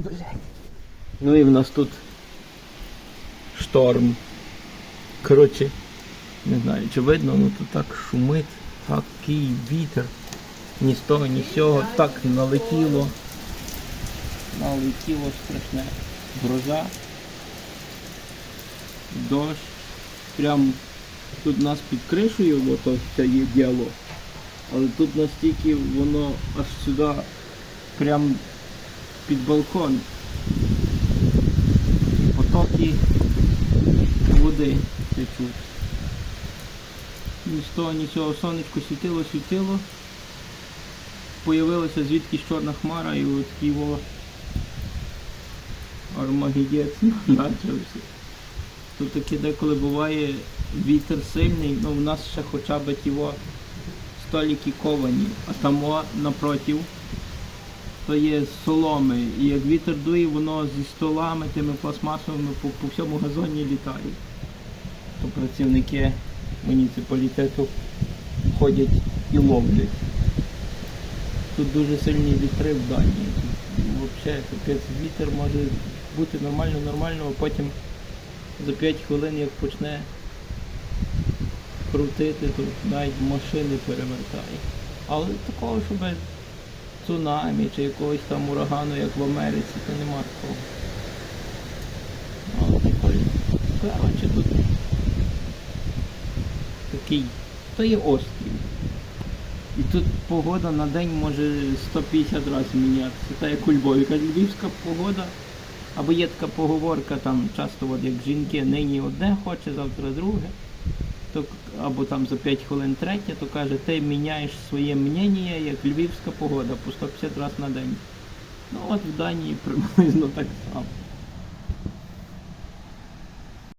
Блядь. Ну і в нас тут шторм. Коротше, не знаю, чи видно, ну тут так шумить, такий вітер. Ні з того, ні з цього. Так налетіло. Налетіло страшне. Гроза. Дощ. Прям тут нас під кришею, бо то це є діалог. Але тут настільки воно аж сюди, прям під балкон. Потоки води течуть. Ні з того, ні сонечко світило, світило. Появилася звідкись чорна хмара і от такий во армагедець почався. Тут таке деколи буває вітер сильний, ну в нас ще хоча б ті во столики ковані, а там напротив то є соломи. І як вітер дує, воно зі столами, тими пластмасовими по, по всьому газоні літає. То працівники муніципалітету ходять і ловлять. Тут дуже сильні вітри в Данії. Взагалі, вітер може бути нормально, нормально, а потім за 5 хвилин як почне крутити, то навіть машини перевертає. Але такого, щоб цунамі чи якогось там урагану, як в Америці, то нема такого. Але прикольно. Коротше, тут такий, то є острів. І тут погода на день може 150 разів мінятися. Та як у Львові. Львівська погода, або є така поговорка, там часто от як жінки нині одне хоче, завтра друге. То, або там за 5 хвилин третє, то каже, ти міняєш своє мнення, як львівська погода, по 150 разів на день. Ну от в Данії приблизно так само.